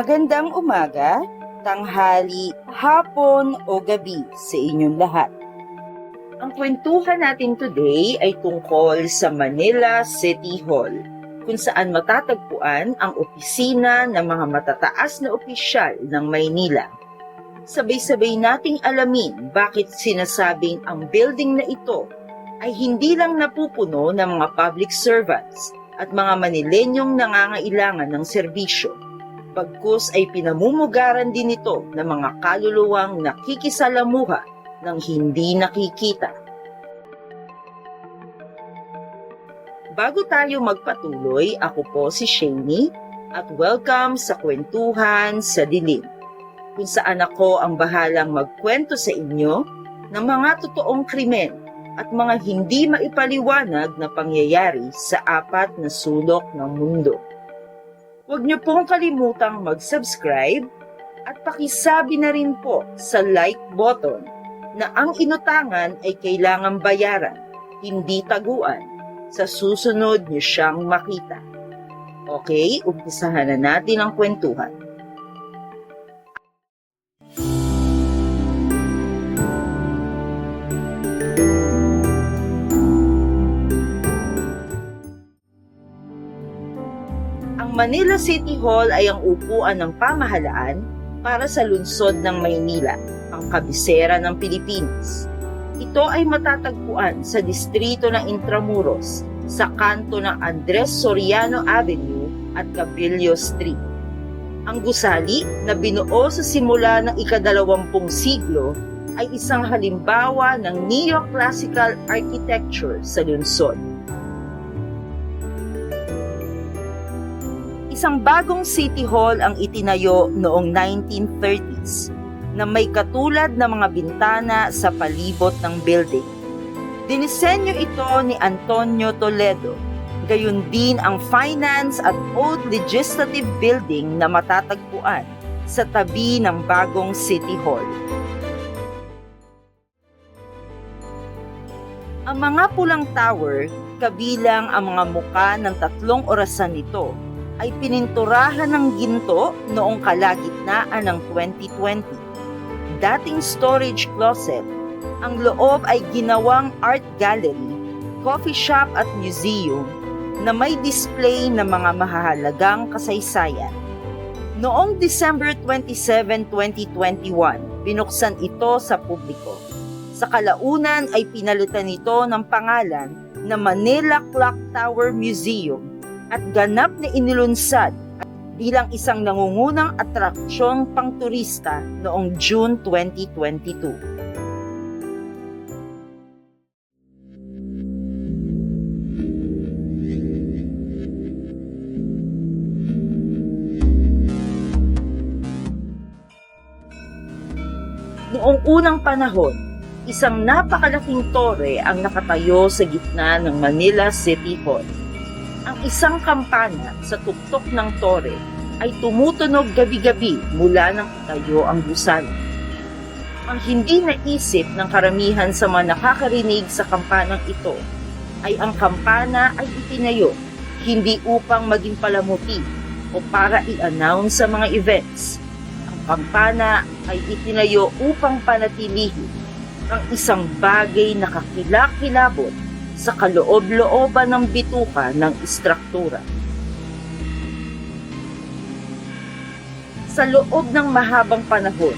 Magandang umaga, tanghali, hapon o gabi sa inyong lahat. Ang kwentuhan natin today ay tungkol sa Manila City Hall, kung saan matatagpuan ang opisina ng mga matataas na opisyal ng Maynila. Sabay-sabay nating alamin bakit sinasabing ang building na ito ay hindi lang napupuno ng mga public servants at mga Manilenyong nangangailangan ng serbisyo. Pagkus ay pinamumugaran din ito ng mga kaluluwang nakikisalamuha ng hindi nakikita. Bago tayo magpatuloy, ako po si Shani at welcome sa Kwentuhan sa Dilim, kung saan ako ang bahalang magkwento sa inyo ng mga totoong krimen at mga hindi maipaliwanag na pangyayari sa apat na sulok ng mundo. Huwag niyo pong kalimutang mag-subscribe at pakisabi na rin po sa like button na ang inutangan ay kailangang bayaran, hindi taguan, sa susunod niyo siyang makita. Okay, umpisahan na natin ang kwentuhan. Manila City Hall ay ang upuan ng pamahalaan para sa lungsod ng Maynila, ang kabisera ng Pilipinas. Ito ay matatagpuan sa distrito ng Intramuros, sa kanto ng Andres Soriano Avenue at Cabillo Street. Ang gusali na binuo sa simula ng ikadalawampung siglo ay isang halimbawa ng neoclassical architecture sa lungsod. Isang bagong city hall ang itinayo noong 1930s na may katulad na mga bintana sa palibot ng building. Dinisenyo ito ni Antonio Toledo, gayon din ang finance at old legislative building na matatagpuan sa tabi ng bagong city hall. Ang mga pulang tower, kabilang ang mga muka ng tatlong orasan nito, ay pininturahan ng ginto noong kalagitnaan ng 2020. Dating storage closet, ang loob ay ginawang art gallery, coffee shop at museum na may display ng mga mahahalagang kasaysayan. Noong December 27, 2021, binuksan ito sa publiko. Sa kalaunan ay pinalitan ito ng pangalan na Manila Clock Tower Museum at ganap na inilunsad bilang isang nangungunang atraksyong pangturista noong June 2022. Noong unang panahon, isang napakalaking tore ang nakatayo sa gitna ng Manila City Hall ang isang kampana sa tuktok ng tore ay tumutunog gabi-gabi mula nang itayo ang gusali. Ang hindi naisip ng karamihan sa mga nakakarinig sa kampanang ito ay ang kampana ay itinayo hindi upang maging palamuti o para i-announce sa mga events. Ang kampana ay itinayo upang panatilihin ang isang bagay na kakilakilabot sa kaloob-looban ng bituka ng istruktura. Sa loob ng mahabang panahon,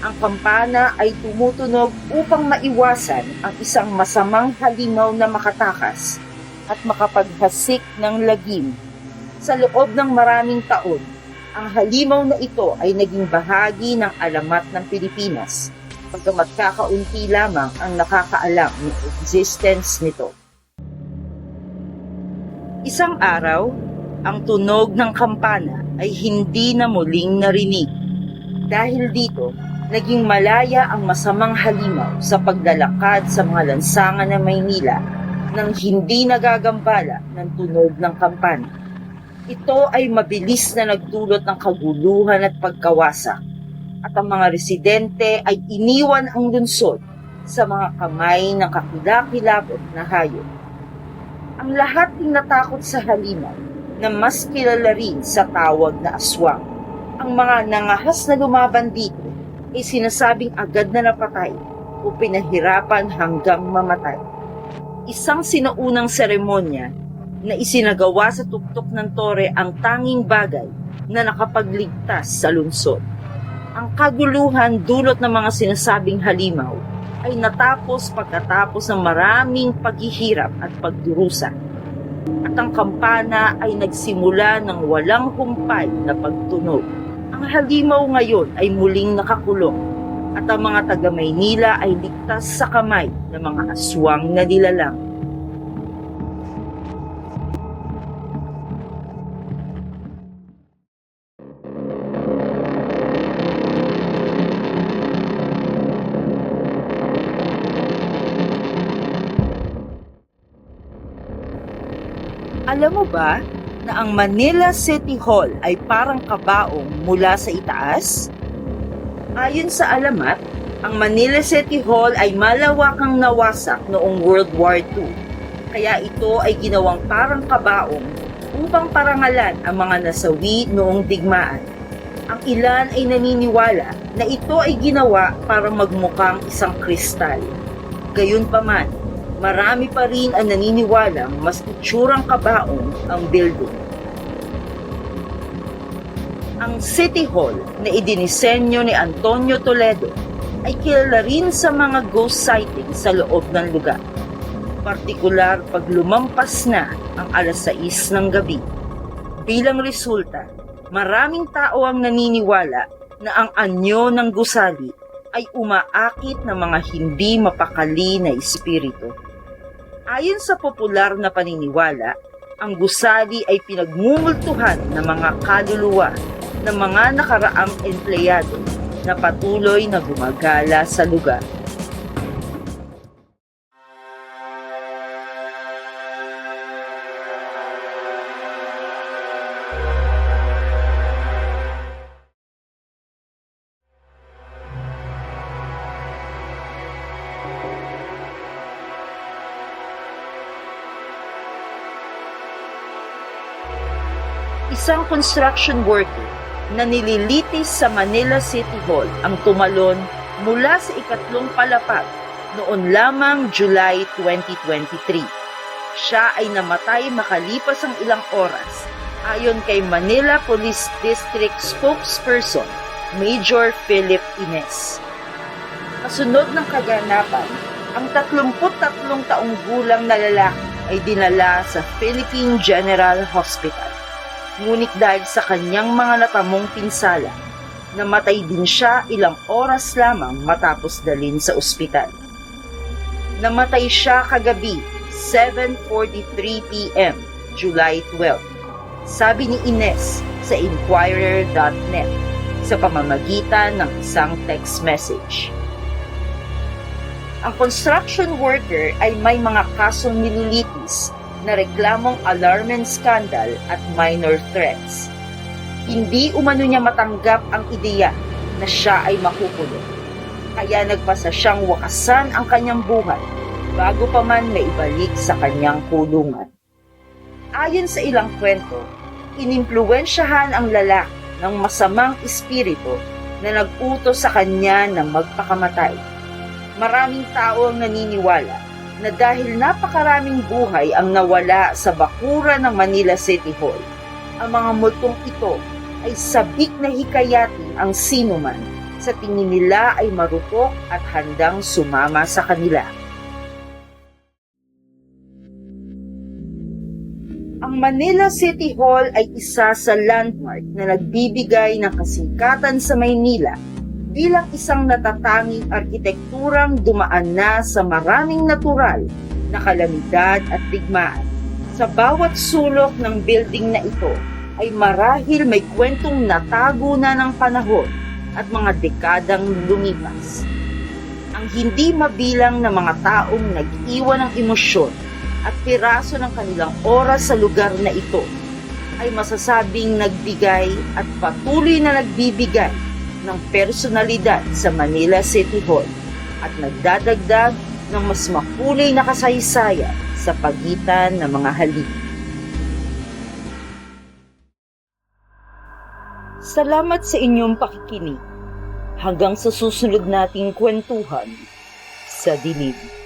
ang kampana ay tumutunog upang maiwasan ang isang masamang halimaw na makatakas at makapaghasik ng lagim. Sa loob ng maraming taon, ang halimaw na ito ay naging bahagi ng alamat ng Pilipinas pagkamat kakaunti lamang ang nakakaalam ng existence nito. Isang araw, ang tunog ng kampana ay hindi na muling narinig. Dahil dito, naging malaya ang masamang halimaw sa paglalakad sa mga lansangan ng Maynila nang hindi nagagambala ng tunog ng kampana. Ito ay mabilis na nagdulot ng kaguluhan at pagkawasak at ang mga residente ay iniwan ang lungsod sa mga kamay ng kakilakilabot na hayop. Ang lahat ay natakot sa halimaw na mas kilala rin sa tawag na aswang. Ang mga nangahas na lumaban dito ay sinasabing agad na napatay o pinahirapan hanggang mamatay. Isang sinaunang seremonya na isinagawa sa tuktok ng tore ang tanging bagay na nakapagligtas sa lungsod. Ang kaguluhan dulot ng mga sinasabing halimaw ay natapos pagkatapos ng maraming paghihirap at pagdurusa. At ang kampana ay nagsimula ng walang humpay na pagtunog. Ang halimaw ngayon ay muling nakakulong at ang mga taga Maynila ay ligtas sa kamay ng mga aswang na nilalang. Alam mo ba na ang Manila City Hall ay parang kabaong mula sa itaas? Ayon sa alamat, ang Manila City Hall ay malawakang nawasak noong World War II. Kaya ito ay ginawang parang kabaong upang parangalan ang mga nasawi noong digmaan. Ang ilan ay naniniwala na ito ay ginawa para magmukhang isang kristal. Gayunpaman, marami pa rin ang naniniwalang mas itsurang kabaong ang building. Ang City Hall na idinisenyo ni Antonio Toledo ay kilala rin sa mga ghost sighting sa loob ng lugar. Partikular pag lumampas na ang alas 6 ng gabi. Bilang resulta, maraming tao ang naniniwala na ang anyo ng gusali ay umaakit ng mga hindi mapakali na espiritu. Ayon sa popular na paniniwala, ang gusali ay pinagmumultuhan ng mga kaluluwa ng mga nakaraang empleyado na patuloy na gumagala sa lugar. Isang construction worker na nililitis sa Manila City Hall ang tumalon mula sa ikatlong palapag noon lamang July 2023. Siya ay namatay makalipas ang ilang oras ayon kay Manila Police District spokesperson Major Philip Ines. Kasunod ng kaganapan, ang 33 taong gulang na lalaki ay dinala sa Philippine General Hospital. Ngunit dahil sa kanyang mga natamong pinsala, namatay din siya ilang oras lamang matapos dalin sa ospital. Namatay siya kagabi, 7.43 p.m., July 12. Sabi ni Ines sa Inquirer.net sa pamamagitan ng isang text message. Ang construction worker ay may mga kasong nililitis na reklamong alarming scandal at minor threats. Hindi umano niya matanggap ang ideya na siya ay makukulong. Kaya nagpasa siyang wakasan ang kanyang buhay bago pa man maibalik sa kanyang kulungan. Ayon sa ilang kwento, inimpluwensyahan ang lalaki ng masamang espiritu na nag-utos sa kanya na magpakamatay. Maraming tao ang naniniwala na dahil napakaraming buhay ang nawala sa bakura ng Manila City Hall, ang mga multong ito ay sabik na hikayatin ang sinuman sa tingin nila ay marupok at handang sumama sa kanila. Ang Manila City Hall ay isa sa landmark na nagbibigay ng kasingkatan sa Maynila bilang isang natatanging arkitekturang dumaan na sa maraming natural na kalamidad at digmaan. Sa bawat sulok ng building na ito ay marahil may kwentong natago na ng panahon at mga dekadang lumipas. Ang hindi mabilang na mga taong nag-iwan ng emosyon at piraso ng kanilang oras sa lugar na ito ay masasabing nagbigay at patuloy na nagbibigay ng personalidad sa Manila City Hall at nagdadagdag ng mas makulay na kasaysayan sa pagitan ng mga halik. Salamat sa inyong pakikinig. Hanggang sa susunod nating kwentuhan sa dilig.